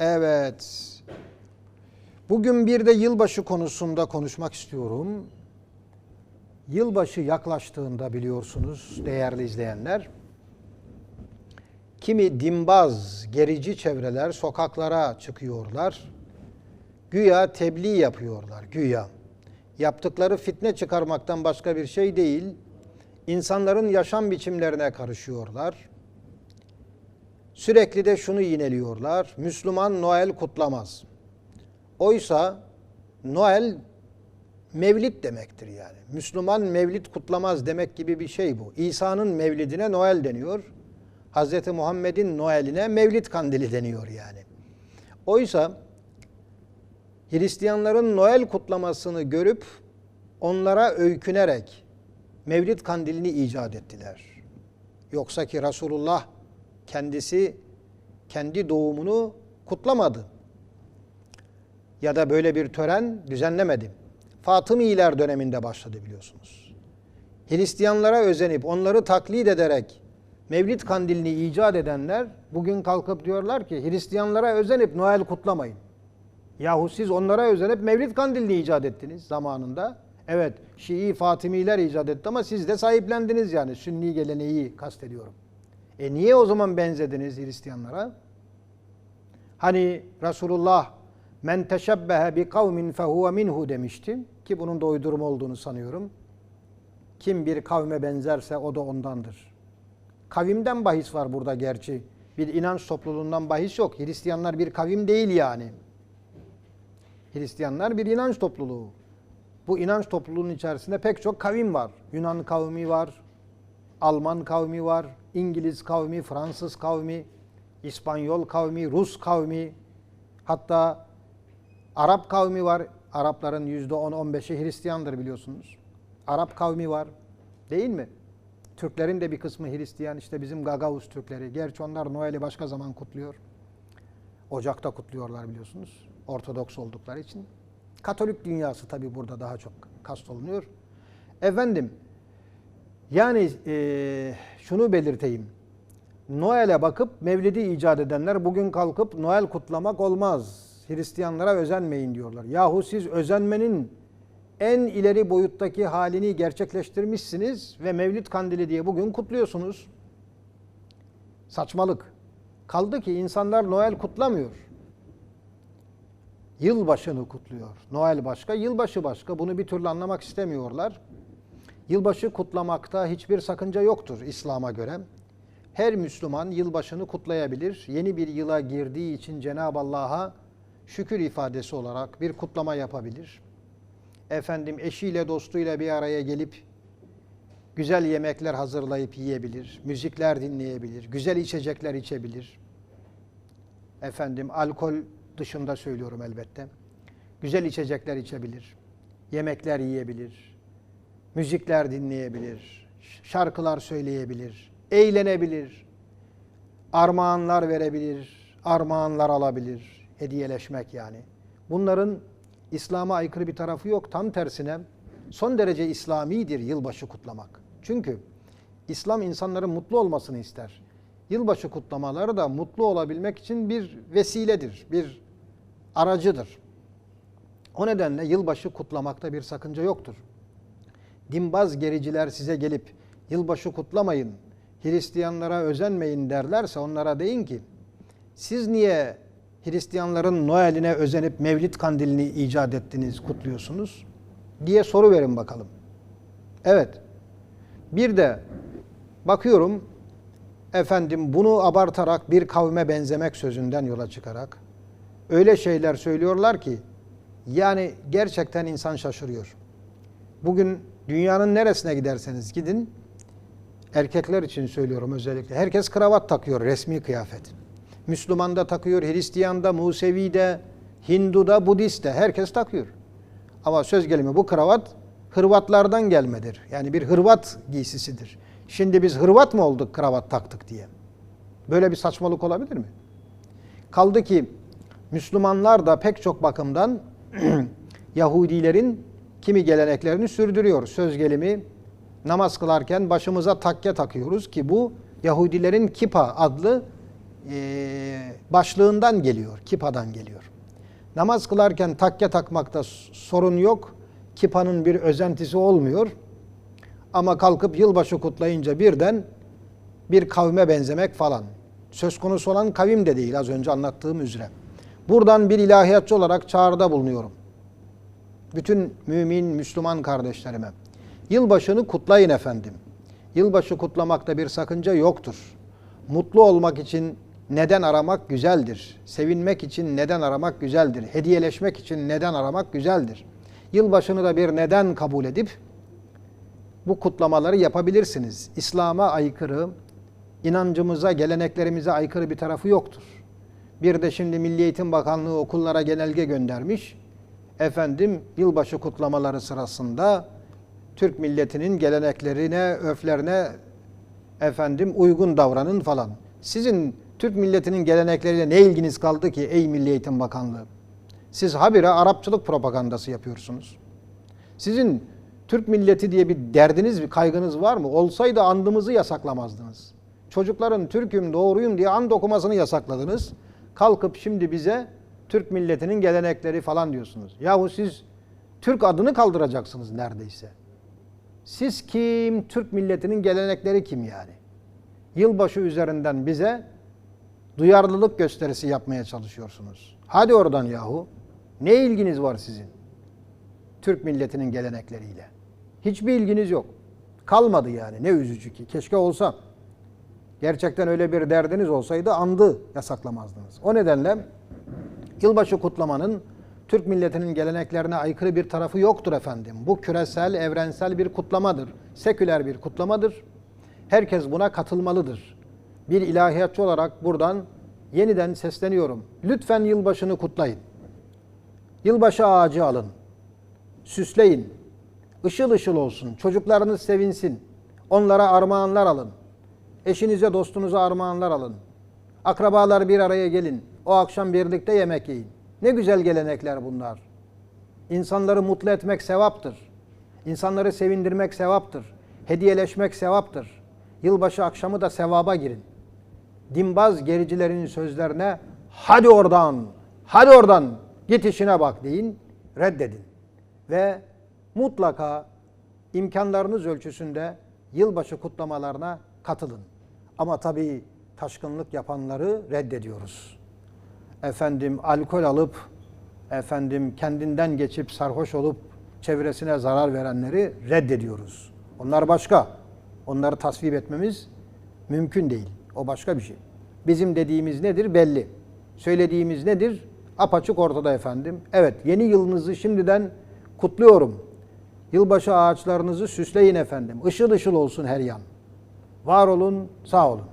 Evet. Bugün bir de yılbaşı konusunda konuşmak istiyorum. Yılbaşı yaklaştığında biliyorsunuz değerli izleyenler, kimi dimbaz, gerici çevreler sokaklara çıkıyorlar. Güya tebliğ yapıyorlar, güya. Yaptıkları fitne çıkarmaktan başka bir şey değil. İnsanların yaşam biçimlerine karışıyorlar. Sürekli de şunu yineliyorlar. Müslüman Noel kutlamaz. Oysa Noel mevlid demektir yani. Müslüman mevlid kutlamaz demek gibi bir şey bu. İsa'nın mevlidine Noel deniyor. Hz. Muhammed'in Noel'ine mevlid kandili deniyor yani. Oysa Hristiyanların Noel kutlamasını görüp onlara öykünerek mevlid kandilini icat ettiler. Yoksa ki Resulullah kendisi kendi doğumunu kutlamadı. Ya da böyle bir tören düzenlemedi. Fatımiler döneminde başladı biliyorsunuz. Hristiyanlara özenip onları taklit ederek Mevlid kandilini icat edenler bugün kalkıp diyorlar ki Hristiyanlara özenip Noel kutlamayın. Yahu siz onlara özenip Mevlid kandilini icat ettiniz zamanında. Evet Şii Fatimiler icat etti ama siz de sahiplendiniz yani Sünni geleneği kastediyorum. E niye o zaman benzediniz Hristiyanlara? Hani Resulullah men teşebbehe bi kavmin fehuve minhu demişti ki bunun da uydurma olduğunu sanıyorum. Kim bir kavme benzerse o da ondandır. Kavimden bahis var burada gerçi. Bir inanç topluluğundan bahis yok. Hristiyanlar bir kavim değil yani. Hristiyanlar bir inanç topluluğu. Bu inanç topluluğunun içerisinde pek çok kavim var. Yunan kavmi var, Alman kavmi var, İngiliz kavmi, Fransız kavmi, İspanyol kavmi, Rus kavmi, hatta Arap kavmi var. Arapların yüzde 10-15'i Hristiyandır biliyorsunuz. Arap kavmi var. Değil mi? Türklerin de bir kısmı Hristiyan. işte bizim Gagavuz Türkleri. Gerçi onlar Noel'i başka zaman kutluyor. Ocak'ta kutluyorlar biliyorsunuz. Ortodoks oldukları için. Katolik dünyası tabi burada daha çok kastolunuyor. Efendim, yani e, şunu belirteyim. Noel'e bakıp Mevlid'i icat edenler bugün kalkıp Noel kutlamak olmaz. Hristiyanlara özenmeyin diyorlar. Yahu siz özenmenin en ileri boyuttaki halini gerçekleştirmişsiniz ve Mevlid Kandili diye bugün kutluyorsunuz. Saçmalık. Kaldı ki insanlar Noel kutlamıyor. Yılbaşını kutluyor. Noel başka, yılbaşı başka. Bunu bir türlü anlamak istemiyorlar. Yılbaşı kutlamakta hiçbir sakınca yoktur İslam'a göre. Her Müslüman yılbaşını kutlayabilir. Yeni bir yıla girdiği için Cenab-ı Allah'a şükür ifadesi olarak bir kutlama yapabilir. Efendim eşiyle dostuyla bir araya gelip güzel yemekler hazırlayıp yiyebilir, müzikler dinleyebilir, güzel içecekler içebilir. Efendim alkol dışında söylüyorum elbette. Güzel içecekler içebilir, yemekler yiyebilir, müzikler dinleyebilir, şarkılar söyleyebilir, eğlenebilir, armağanlar verebilir, armağanlar alabilir, hediyeleşmek yani. Bunların İslam'a aykırı bir tarafı yok. Tam tersine son derece İslamidir yılbaşı kutlamak. Çünkü İslam insanların mutlu olmasını ister. Yılbaşı kutlamaları da mutlu olabilmek için bir vesiledir, bir aracıdır. O nedenle yılbaşı kutlamakta bir sakınca yoktur. Dimbaz gericiler size gelip yılbaşı kutlamayın, Hristiyanlara özenmeyin derlerse onlara deyin ki siz niye Hristiyanların Noel'ine özenip Mevlid kandilini icat ettiniz, kutluyorsunuz diye soru verin bakalım. Evet. Bir de bakıyorum efendim bunu abartarak bir kavme benzemek sözünden yola çıkarak öyle şeyler söylüyorlar ki yani gerçekten insan şaşırıyor. Bugün dünyanın neresine giderseniz gidin erkekler için söylüyorum özellikle. Herkes kravat takıyor resmi kıyafet. Müslüman da takıyor, Hristiyan da, Musevi de, Hindu da, Budist de herkes takıyor. Ama söz gelimi bu kravat Hırvatlardan gelmedir. Yani bir Hırvat giysisidir. Şimdi biz Hırvat mı olduk kravat taktık diye? Böyle bir saçmalık olabilir mi? Kaldı ki Müslümanlar da pek çok bakımdan Yahudilerin kimi geleneklerini sürdürüyor. Söz gelimi namaz kılarken başımıza takke takıyoruz ki bu Yahudilerin kipa adlı e, başlığından geliyor, kipadan geliyor. Namaz kılarken takke takmakta sorun yok. Kipanın bir özentisi olmuyor. Ama kalkıp yılbaşı kutlayınca birden bir kavme benzemek falan. Söz konusu olan kavim de değil az önce anlattığım üzere. Buradan bir ilahiyatçı olarak çağrıda bulunuyorum. Bütün mümin, Müslüman kardeşlerime. Yılbaşını kutlayın efendim. Yılbaşı kutlamakta bir sakınca yoktur. Mutlu olmak için neden aramak güzeldir. Sevinmek için neden aramak güzeldir. Hediyeleşmek için neden aramak güzeldir. Yılbaşını da bir neden kabul edip bu kutlamaları yapabilirsiniz. İslam'a aykırı, inancımıza, geleneklerimize aykırı bir tarafı yoktur. Bir de şimdi Milli Eğitim Bakanlığı okullara genelge göndermiş. Efendim yılbaşı kutlamaları sırasında Türk milletinin geleneklerine, öflerine efendim uygun davranın falan. Sizin Türk milletinin gelenekleriyle ne ilginiz kaldı ki ey Milli Eğitim Bakanlığı? Siz habire Arapçılık propagandası yapıyorsunuz. Sizin Türk milleti diye bir derdiniz, bir kaygınız var mı? Olsaydı andımızı yasaklamazdınız. Çocukların Türk'üm, doğruyum diye and okumasını yasakladınız. Kalkıp şimdi bize Türk milletinin gelenekleri falan diyorsunuz. Yahu siz Türk adını kaldıracaksınız neredeyse. Siz kim? Türk milletinin gelenekleri kim yani? Yılbaşı üzerinden bize duyarlılık gösterisi yapmaya çalışıyorsunuz. Hadi oradan yahu. Ne ilginiz var sizin? Türk milletinin gelenekleriyle. Hiçbir ilginiz yok. Kalmadı yani. Ne üzücü ki. Keşke olsa. Gerçekten öyle bir derdiniz olsaydı andı yasaklamazdınız. O nedenle yılbaşı kutlamanın Türk milletinin geleneklerine aykırı bir tarafı yoktur efendim. Bu küresel, evrensel bir kutlamadır. Seküler bir kutlamadır. Herkes buna katılmalıdır. Bir ilahiyatçı olarak buradan yeniden sesleniyorum. Lütfen yılbaşını kutlayın. Yılbaşı ağacı alın süsleyin. Işıl ışıl olsun. Çocuklarınız sevinsin. Onlara armağanlar alın. Eşinize, dostunuza armağanlar alın. Akrabalar bir araya gelin. O akşam birlikte yemek yiyin. Ne güzel gelenekler bunlar. İnsanları mutlu etmek sevaptır. İnsanları sevindirmek sevaptır. Hediyeleşmek sevaptır. Yılbaşı akşamı da sevaba girin. Dimbaz gericilerin sözlerine hadi oradan, hadi oradan git işine bak deyin, reddedin ve mutlaka imkanlarınız ölçüsünde yılbaşı kutlamalarına katılın. Ama tabii taşkınlık yapanları reddediyoruz. Efendim alkol alıp efendim kendinden geçip sarhoş olup çevresine zarar verenleri reddediyoruz. Onlar başka. Onları tasvip etmemiz mümkün değil. O başka bir şey. Bizim dediğimiz nedir belli. Söylediğimiz nedir? Apaçık ortada efendim. Evet yeni yılınızı şimdiden kutluyorum. Yılbaşı ağaçlarınızı süsleyin efendim. Işıl ışıl olsun her yan. Var olun, sağ olun.